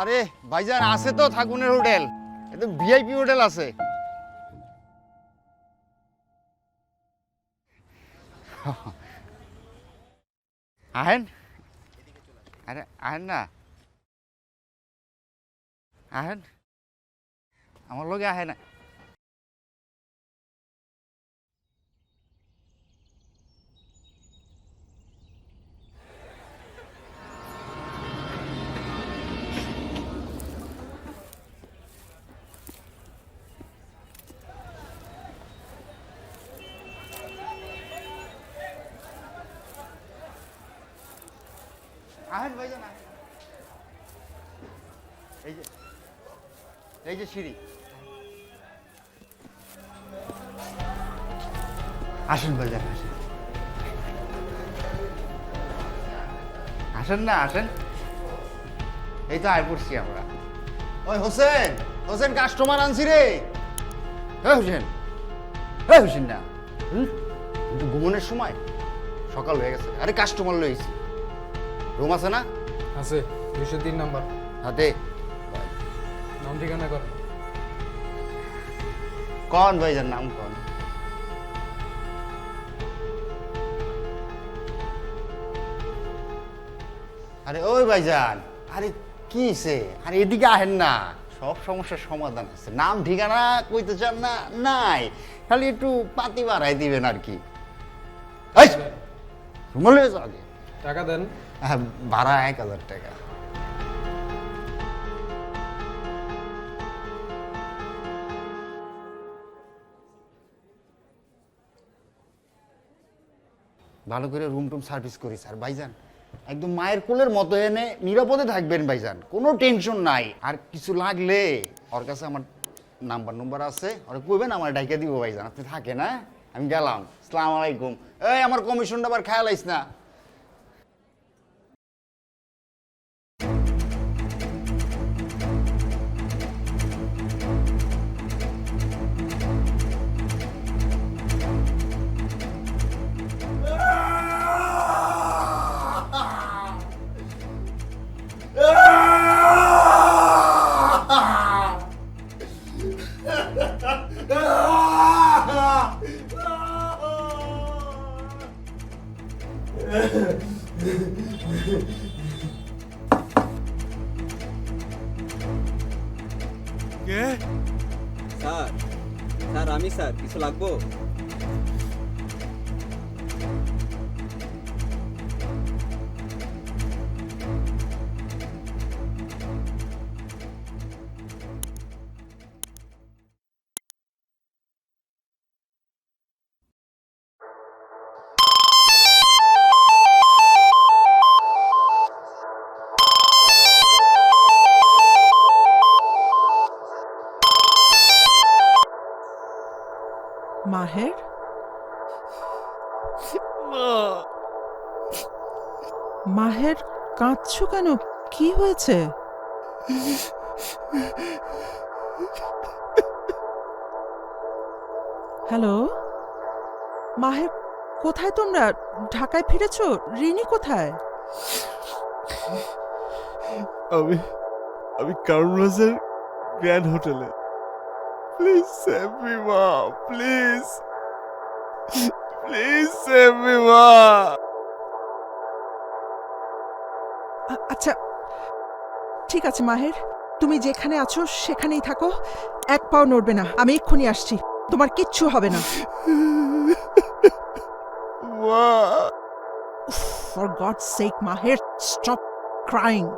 আরে, ভাইজান, আছে তো থাকুনের হোটেল। একদম ভিআইপি হোটেল আছে। আহেন, আরে, আহেন না। আহেন, আমার লগে আহে না। আহেন ভাইজান আহেন এই যে এই যে সিঁড়ি। আসেন ভাইজান, আসেন। আসেন না, আসেন। এই তো আয় পড়ছি আমরা। ওই হোসেন হোসেন কাস্টমার আনছি রে। হ্যাঁ হোসেন হ্যাঁ হোসেন না। ঘুমনের সময় সকাল হয়ে গেছে। আরে কাস্টমার লইছি রুম আছে না? আছে দুইশো তিন নাম্বার। হাতে। নাম ঠিকানা কর। কন ভাইজান নাম কন? আরে ওই ভাইজান আরে কিছে আরে এদিকে আহেন না। সব সমস্যার সমাধান আছে। নাম ঠিকানা কইতে চান না? নাই। খালি একটু পাতি বাড়াই দিবেন আর কি। রুমালে আগে। টাকা দেন। হ্যাঁ ভাড়া এক হাজার টাকা। ভালো করে রুম টুম সার্ভিস করি, স্যার। ভাইজান, একদম মায়ের কোলের মতো এনে নিরাপদে থাকবেন, ভাইজান। কোনো টেনশন নাই। আর কিছু লাগলে ওর কাছে আমার নাম্বার নম্বর আছে। ওরা কইবেন, আমার ডাইকে দিব, ভাইজান। আপনি থাকেন হ্যাঁ? আমি গেলাম। সালাম আলাইকুম। এই, আমার কমিশনটা আবার খেয়াল আইস না। স্যার। স্যার আমি স্যার কিছু লাগবো? মাহের? মাহের কাঁদছো কেন? কি হয়েছে? হ্যালো? মাহের কোথায় তোমরা? ঢাকায় ফিরেছো? রিনি কোথায়? আমি আমি রোজের গ্র্যান্ড হোটেলে। সেভ মি মা প্লিজ প্লিজ সেভ মি মা আ- আচ্ছা। ঠিক আছে মাহের। তুমি যেখানে আছো সেখানেই থাকো। এক পাও নড়বে না। আমি এক্ষুনি আসছি। তোমার কিচ্ছু হবে না। মা। For God's sake, Mahir, stop crying.